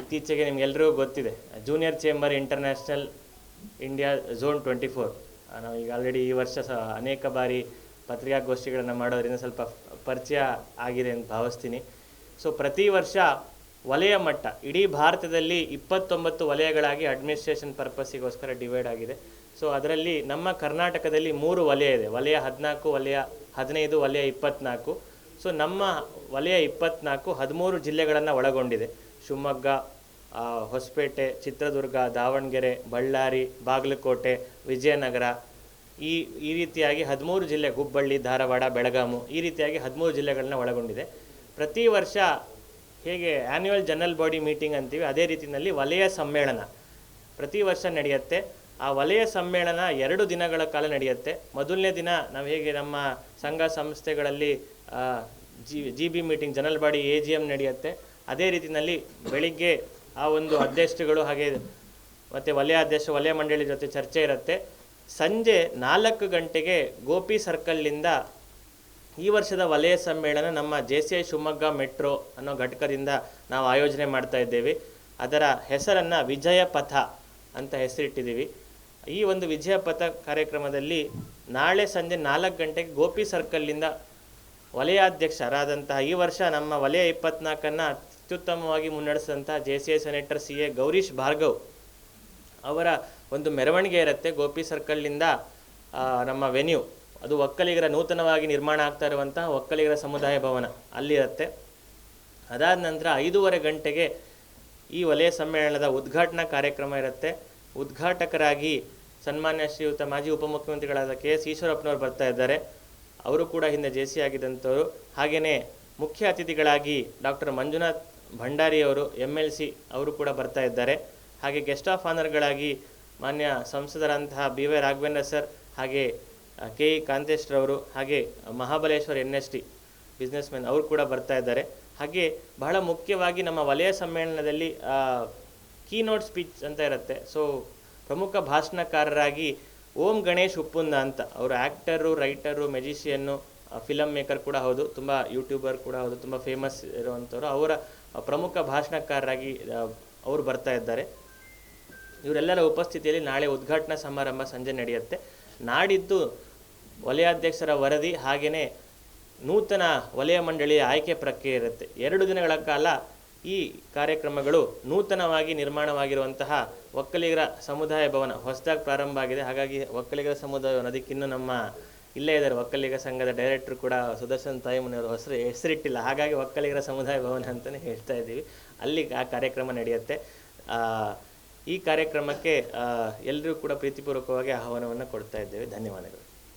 ಇತ್ತೀಚೆಗೆ ನಿಮ್ಗೆಲ್ರಿಗೂ ಗೊತ್ತಿದೆ junior chamber international India zone twenty four ನಾವು ಈಗ ಆಲ್ರೆಡಿ ಈ ವರ್ಷ ಸಹ ಅನೇಕ ಬಾರಿ ಪತ್ರಿಕಾಗೋಷ್ಠಿಗಳನ್ನು ಮಾಡೋದರಿಂದ ಸ್ವಲ್ಪ ಪರಿಚಯ ಆಗಿದೆ ಅಂತ ಭಾವಿಸ್ತೀನಿ. ಸೊ ಪ್ರತಿ ವರ್ಷ ವಲಯ ಮಟ್ಟ, ಇಡೀ ಭಾರತದಲ್ಲಿ ಇಪ್ಪತ್ತೊಂಬತ್ತು ವಲಯಗಳಾಗಿ ಅಡ್ಮಿನಿಸ್ಟ್ರೇಷನ್ ಪರ್ಪಸ್ಸಿಗೋಸ್ಕರ ಡಿವೈಡ್ ಆಗಿದೆ. ಸೊ ಅದರಲ್ಲಿ ನಮ್ಮ ಕರ್ನಾಟಕದಲ್ಲಿ ಮೂರು ವಲಯ ಇದೆ, ವಲಯ ಹದಿನಾಲ್ಕು, ವಲಯ ಹದಿನೈದು, ವಲಯ ಇಪ್ಪತ್ನಾಲ್ಕು. ಸೊ ನಮ್ಮ ವಲಯ ಇಪ್ಪತ್ನಾಲ್ಕು ಹದಿಮೂರು ಜಿಲ್ಲೆಗಳನ್ನು ಒಳಗೊಂಡಿದೆ. ಶಿವಮೊಗ್ಗ ಹೊಸಪೇಟೆ, ಚಿತ್ರದುರ್ಗ, ದಾವಣಗೆರೆ, ಬಳ್ಳಾರಿ, ಬಾಗಲಕೋಟೆ, ವಿಜಯನಗರ, ಈ ಈ ರೀತಿಯಾಗಿ ಹದಿಮೂರು ಜಿಲ್ಲೆ ಹುಬ್ಬಳ್ಳಿ, ಧಾರವಾಡ, ಬೆಳಗಾಮು ಈ ರೀತಿಯಾಗಿ ಹದಿಮೂರು ಜಿಲ್ಲೆಗಳನ್ನ ಒಳಗೊಂಡಿದೆ. ಪ್ರತಿ ವರ್ಷ ಹೇಗೆ ಆ್ಯನ್ಯುವಲ್ ಜನರಲ್ ಬಾಡಿ ಮೀಟಿಂಗ್ ಅಂತೀವಿ, ಅದೇ ರೀತಿಯಲ್ಲಿ ವಲಯ ಸಮ್ಮೇಳನ ಪ್ರತಿ ವರ್ಷ ನಡೆಯುತ್ತೆ. ಆ ವಲಯ ಸಮ್ಮೇಳನ ಎರಡು ದಿನಗಳ ಕಾಲ ನಡೆಯುತ್ತೆ. ಮೊದಲನೇ ದಿನ ನಾವು ಹೇಗೆ ನಮ್ಮ ಸಂಘ ಸಂಸ್ಥೆಗಳಲ್ಲಿ G G B meeting general body A G M ನಡೆಯುತ್ತೆ. ಅದೇ ರೀತಿಯಲ್ಲಿ ಬೆಳಿಗ್ಗೆ ಆ ಒಂದು ಅಧ್ಯಕ್ಷಗಳು ಹಾಗೆ ಮತ್ತು ವಲಯ ಅಧ್ಯಕ್ಷ, ವಲಯ ಮಂಡಳಿ ಜೊತೆ ಚರ್ಚೆ ಇರುತ್ತೆ. ಸಂಜೆ ನಾಲ್ಕು ಗಂಟೆಗೆ ಗೋಪಿ ಸರ್ಕಲ್ನಿಂದ ಈ ವರ್ಷದ ವಲಯ ಸಮ್ಮೇಳನ ನಮ್ಮ J C I Shivamogga metro ಅನ್ನೋ ಘಟಕದಿಂದ ನಾವು ಆಯೋಜನೆ ಮಾಡ್ತಾ ಇದ್ದೇವೆ. ಅದರ ಹೆಸರನ್ನು ವಿಜಯ ಪಥ ಅಂತ ಹೆಸರಿಟ್ಟಿದ್ದೀವಿ. ಈ ಒಂದು ವಿಜಯ ಪಥ ಕಾರ್ಯಕ್ರಮದಲ್ಲಿ ನಾಳೆ ಸಂಜೆ ನಾಲ್ಕು ಗಂಟೆಗೆ ಗೋಪಿ ಸರ್ಕಲ್ನಿಂದ ವಲಯಾಧ್ಯಕ್ಷರಾದಂತಹ ಈ ವರ್ಷ ನಮ್ಮ ವಲಯ ಇಪ್ಪತ್ನಾಲ್ಕನ್ನು ಅತ್ಯುತ್ತಮವಾಗಿ ಮುನ್ನಡೆಸಿದಂಥ J C I senator C A Gowrish Bhargav ಅವರ ಒಂದು ಮೆರವಣಿಗೆ ಇರುತ್ತೆ. ಗೋಪಿ ಸರ್ಕಲ್ನಿಂದ ನಮ್ಮ ವೆನ್ಯೂ. ಅದು ಒಕ್ಕಲಿಗರ ನೂತನವಾಗಿ ನಿರ್ಮಾಣ ಆಗ್ತಾ ಇರುವಂಥ ಒಕ್ಕಲಿಗರ ಸಮುದಾಯ ಭವನ ಅಲ್ಲಿರುತ್ತೆ ಅದಾದ ನಂತರ ಐದೂವರೆ ಗಂಟೆಗೆ ಈ ವಲಯ ಸಮ್ಮೇಳನದ ಉದ್ಘಾಟನಾ ಕಾರ್ಯಕ್ರಮ ಇರುತ್ತೆ. ಉದ್ಘಾಟಕರಾಗಿ ಸನ್ಮಾನ್ಯ ಶ್ರೀಯುತ ಮಾಜಿ ಉಪಮುಖ್ಯಮಂತ್ರಿಗಳಾದ ಕೆ ಎಸ್ ಈಶ್ವರಪ್ಪನವರು ಬರ್ತಾ ಇದ್ದಾರೆ. ಅವರು ಕೂಡ ಹಿಂದೆ ಜೆ ಸಿ ಆಗಿದ್ದಂಥವರು. ಹಾಗೆಯೇ ಮುಖ್ಯ ಅತಿಥಿಗಳಾಗಿ ಡಾಕ್ಟರ್ ಮಂಜುನಾಥ್ ಭಂಡಾರಿ ಅವರು ಎಂ ಎಲ್ ಸಿ ಅವರು ಕೂಡ ಬರ್ತಾ ಇದ್ದಾರೆ. ಹಾಗೆ ಗೆಸ್ಟ್ ಆಫ್ ಆನರ್ಗಳಾಗಿ ಮಾನ್ಯ ಸಂಸದರಂತಹ ಬಿ ವೈ ರಾಘವೇಂದ್ರ ಸರ್, ಹಾಗೆ ಕೆ ಇ ಕಾಂತೇಶ್ರವರು, ಹಾಗೆ Mahabaleshwar N S T businessman ಅವರು ಕೂಡ ಬರ್ತಾ ಇದ್ದಾರೆ. ಹಾಗೆ ಬಹಳ ಮುಖ್ಯವಾಗಿ ನಮ್ಮ ವಲಯ ಸಮ್ಮೇಳನದಲ್ಲಿ ಕೀನೋಟ್ ಸ್ಪೀಚ್ ಅಂತ ಇರುತ್ತೆ. ಸೊ ಪ್ರಮುಖ ಭಾಷಣಕಾರರಾಗಿ ಓಂ ಗಣೇಶ್ ಉಪ್ಪುಂದ ಅಂತ. ಅವರು actor, writer magician film maker ಕೂಡ ಹೌದು, ತುಂಬ ಯೂಟ್ಯೂಬರ್ ಕೂಡ ಹೌದು, ತುಂಬ ಫೇಮಸ್ ಇರುವಂಥವ್ರು ಅವರ ಪ್ರಮುಖ ಭಾಷಣಕಾರರಾಗಿ ಅವರು ಬರ್ತಾ ಇದ್ದಾರೆ. ಇವರೆಲ್ಲರ ಉಪಸ್ಥಿತಿಯಲ್ಲಿ ನಾಳೆ ಉದ್ಘಾಟನಾ ಸಮಾರಂಭ ಸಂಜೆ ನಡೆಯುತ್ತೆ. ನಾಡಿದ್ದು ವಲಯಾಧ್ಯಕ್ಷರ ವರದಿ ಹಾಗೆಯೇ ನೂತನ ವಲಯ ಮಂಡಳಿಯ ಆಯ್ಕೆ ಪ್ರಕ್ರಿಯೆ ಇರುತ್ತೆ. ಎರಡು ದಿನಗಳ ಕಾಲ ಈ ಕಾರ್ಯಕ್ರಮಗಳು ನೂತನವಾಗಿ ನಿರ್ಮಾಣವಾಗಿರುವಂತಹ ಒಕ್ಕಲಿಗರ ಸಮುದಾಯ ಭವನ ಹೊಸದಾಗಿ ಪ್ರಾರಂಭ ಆಗಿದೆ. ಹಾಗಾಗಿ ಒಕ್ಕಲಿಗರ ಸಮುದಾಯ ಭವನ ಅದಕ್ಕಿನ್ನೂ ನಮ್ಮ ಇಲ್ಲೇ ಇದ್ದಾರೆ ಒಕ್ಕಲಿಗ ಸಂಘದ ಡೈರೆಕ್ಟರ್ ಕೂಡ ಸುದರ್ಶನ್ ತಾಯಿಮನೆಯವರು ಹೆಸರು ಹೆಸರಿಟ್ಟಿಲ್ಲ. ಹಾಗಾಗಿ ಒಕ್ಕಲಿಗರ ಸಮುದಾಯ ಭವನ ಅಂತಲೇ ಹೇಳ್ತಾ ಇದ್ದೀವಿ. ಅಲ್ಲಿ ಆ ಕಾರ್ಯಕ್ರಮ ನಡೆಯುತ್ತೆ. ಈ ಕಾರ್ಯಕ್ರಮಕ್ಕೆ ಎಲ್ಲರೂ ಕೂಡ ಪ್ರೀತಿಪೂರ್ವಕವಾಗಿ ಆಹ್ವಾನವನ್ನು ಕೊಡ್ತಾ ಇದ್ದೇವೆ. ಧನ್ಯವಾದಗಳು.